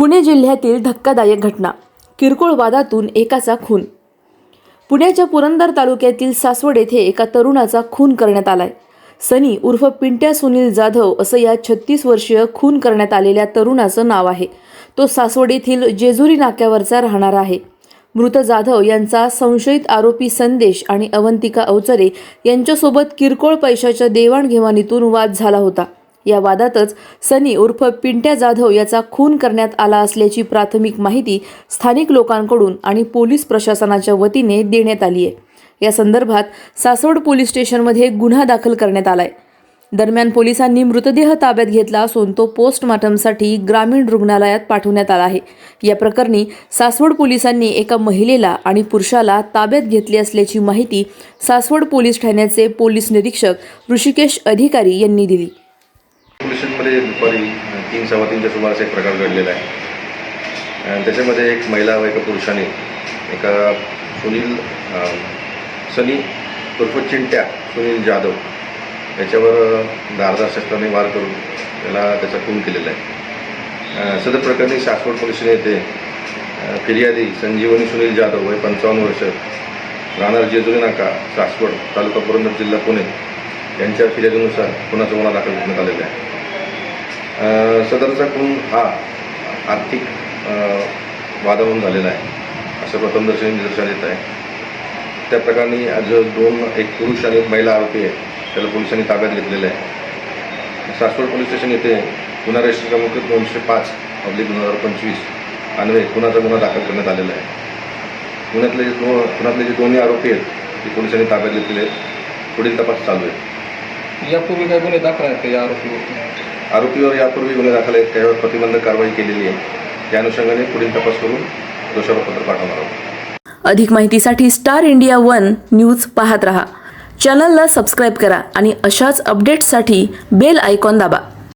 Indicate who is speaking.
Speaker 1: पुणे जिल्ह्यातील धक्कादायक घटना. किरकोळ वादातून एकाचा खून. पुण्याच्या पुरंदर तालुक्यातील सासवड येथे एका तरुणाचा खून करण्यात आलाय. सनी उर्फ पिंट्या सुनील जाधव असं या छत्तीस वर्षीय खून करण्यात आलेल्या तरुणाचं नाव आहे. तो सासवड येथील जेजुरी नाक्यावरचा राहणारा आहे. मृत जाधव यांचा संशयित आरोपी संदेश आणि अवंतिका अवचरे यांच्यासोबत किरकोळ पैशाच्या देवाणघेवाणीतून वाद झाला होता. या वादातच सनी उर्फ पिंट्या जाधव याचा खून करण्यात आला असल्याची प्राथमिक माहिती स्थानिक लोकांकडून आणि पोलीस प्रशासनाच्या वतीने देण्यात आली आहे. या संदर्भात सासवड पोलीस स्टेशनमध्ये गुन्हा दाखल करण्यात आलाय. दरम्यान पोलिसांनी मृतदेह ताब्यात घेतला असून तो पोस्टमॉर्टमसाठी ग्रामीण रुग्णालयात पाठवण्यात आला आहे. या प्रकरणी सासवड पोलिसांनी एका महिलेला आणि पुरुषाला ताब्यात घेतली असल्याची माहिती सासवड पोलीस ठाण्याचे पोलीस निरीक्षक ऋषिकेश अधिकारी यांनी दिली.
Speaker 2: पोल्युशनमध्ये दुपारी तीन सव्वा तीनच्या सुमारास एक प्रकार घडलेला आहे. त्याच्यामध्ये एक महिला व एका पुरुषाने एका सुनील सनी उर्फ चिंट्या सुनील जाधव याच्यावर धारदार शस्त्राने वार करून त्याला त्याचा खून केलेला आहे. सदर प्रकरणी सासवड पोलीस येथे फिर्यादी संजीवनी सुनील जाधव वय पंचावन्न वर्ष राहणार जेजुरी नाका सासवड तालुका पुरंदर जिल्हा पुणे यांच्या फिर्यादीनुसार खुनाचा गुन्हा दाखल करण्यात आलेला आहे. सदरचा खून हा आर्थिक वादावरून झालेला आहे. असं प्रथमदर्शनी निदर्शनात येत आहे. त्या प्रकरणी आज दोन एक पुरुष आणि एक महिला आरोपी आहे. त्याला पोलिसांनी ताब्यात घेतलेलं आहे. सासवड पोलीस स्टेशन येथे गुन्हा रजिस्टर क्रमांक दोनशे पाच पब्लिक दोन हजार पंचवीस अन्वये खुनाचा गुन्हा दाखल करण्यात आलेला आहे. गुन्ह्यातले जे दो खुनातले जे दोन्ही आरोपी आहेत ते पोलिसांनी ताब्यात घेतलेले आहेत. पुढील तपास चालू आहे.
Speaker 3: यापूर्वी काय गुन्हे दाखल आहेत का या आरोपीवर?
Speaker 2: आरोपीवर यापूर्वी गुन्हे दाखल आहेत त्यावर प्रतिबंधक कारवाई केलेली आहे. त्या अनुषंगाने पुढील तपास करून दोषारोप पत्र पाठवणार आहोत.
Speaker 1: अधिक माहितीसाठी स्टार इंडिया वन न्यूज पाहत रहा. चॅनलला सबस्क्राईब करा आणि अशाच अपडेट्ससाठी बेल आयकॉन दाबा.